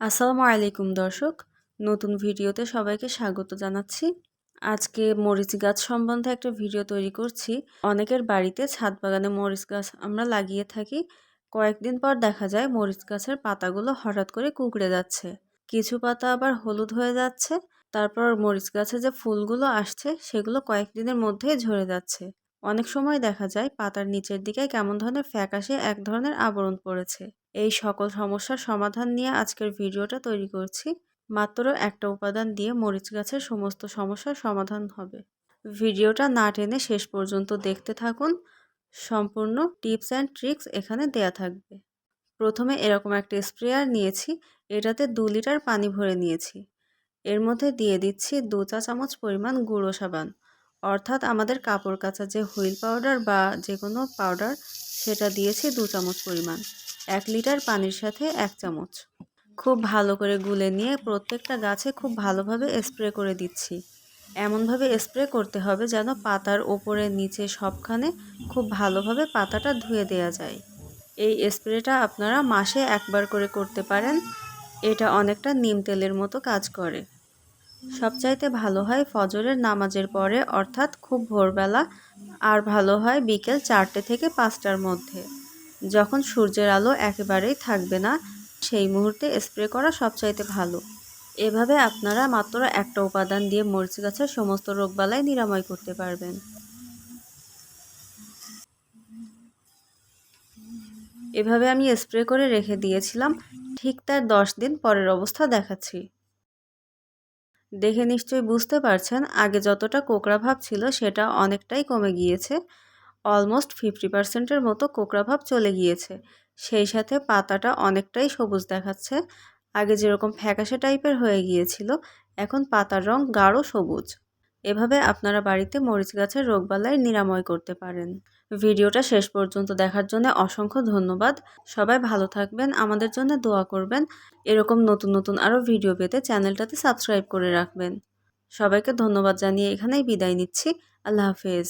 আসসালামু আলাইকুম দর্শক, নতুন ভিডিওতে সবাইকে স্বাগত জানাচ্ছি। আজকে মরিচ গাছ সম্বন্ধে একটা ভিডিও তৈরি করছি। অনেকের বাড়িতে ছাদ বাগানে মরিচ গাছ আমরা লাগিয়ে থাকি। কয়েকদিন পর দেখা যায় মরিচ গাছের পাতাগুলো হঠাৎ করে কুকড়ে যাচ্ছে। কিছু পাতা আবার হলুদ হয়ে যাচ্ছে। তারপর মরিচ গাছে যে ফুলগুলো আসছে, সেগুলো কয়েকদিনের মধ্যেই ঝরে যাচ্ছে। অনেক সময় দেখা যায় পাতার নিচের দিকে কেমন ধরনের ফ্যাকাশে এক ধরনের আবরণ পড়েছে। এই সকল সমস্যার সমাধান নিয়ে আজকের ভিডিওটা তৈরি করছি। মাত্র একটা উপাদান দিয়ে মরিচ গাছের সমস্ত সমস্যার সমাধান হবে। ভিডিওটা না টেনে শেষ পর্যন্ত দেখতে থাকুন। সম্পূর্ণ টিপস অ্যান্ড ট্রিক্স এখানে দেয়া থাকবে। প্রথমে এরকম একটা স্প্রেয়ার নিয়েছি, এটাতে দু লিটার পানি ভরে নিয়েছি। এর মধ্যে দিয়ে দিচ্ছি দু চা চামচ পরিমাণ গুঁড়ো সাবান। অর্থাৎ আমাদের কাপড় কাচা যে হুইল পাউডার বা যে কোনো পাউডার, সেটা দিয়েছি দু চামচ পরিমাণ। এক লিটার পানির সাথে এক চামচ। খুব ভালো করে গুলে নিয়ে প্রত্যেকটা গাছে খুব ভালোভাবে স্প্রে করে দিচ্ছি। এমনভাবে স্প্রে করতে হবে যেন পাতার ওপরে নিচে সবখানে খুব ভালোভাবে পাতাটা ধুয়ে দেওয়া যায়। এই স্প্রেটা আপনারা মাসে একবার করে করতে পারেন। এটা অনেকটা নিম তেলের মতো কাজ করে। সবচাইতে ভালো হয় ফজরের নামাজের পরে, অর্থাৎ খুব ভোরবেলা, আর ভালো হয় বিকেল চারটে থেকে পাঁচটার মধ্যে। যখন সূর্যের আলো একেবারেই থাকবে না, সেই মুহূর্তে স্প্রে করা সবচাইতে ভালো। এভাবে আপনারা মাত্র একটা উপাদান দিয়ে মরিচ গাছের সমস্ত রোগবালাই নিরাময় করতে পারবেন। এভাবে আমি স্প্রে করে রেখে দিয়েছিলাম, ঠিক তার দশ দিন পরের অবস্থা দেখাচ্ছি। দেখে নিশ্চয়ই বুঝতে পারছেন, আগে যতটা কোকড়া ভাব ছিল সেটা অনেকটাই কমে গিয়েছে। অলমোস্ট ফিফটি পার্সেন্টের মতো কোকড়া ভাব চলে গিয়েছে। সেই সাথে পাতাটা অনেকটাই সবুজ দেখাচ্ছে। আগে যেরকম ফ্যাকাশে টাইপের হয়ে গিয়েছিল, এখন পাতার রং গাঢ় সবুজ। এভাবে আপনারা বাড়িতে মরিচ গাছের রোগবালাই নিরাময় করতে পারেন। ভিডিওটা শেষ পর্যন্ত দেখার জন্য অসংখ্য ধন্যবাদ। সবাই ভালো থাকবেন, আমাদের জন্য দোয়া করবেন। এরকম নতুন নতুন আরও ভিডিও পেতে চ্যানেলটাতে সাবস্ক্রাইব করে রাখবেন। সবাইকে ধন্যবাদ জানিয়ে এখানেই বিদায় নিচ্ছি। আল্লাহ হাফেজ।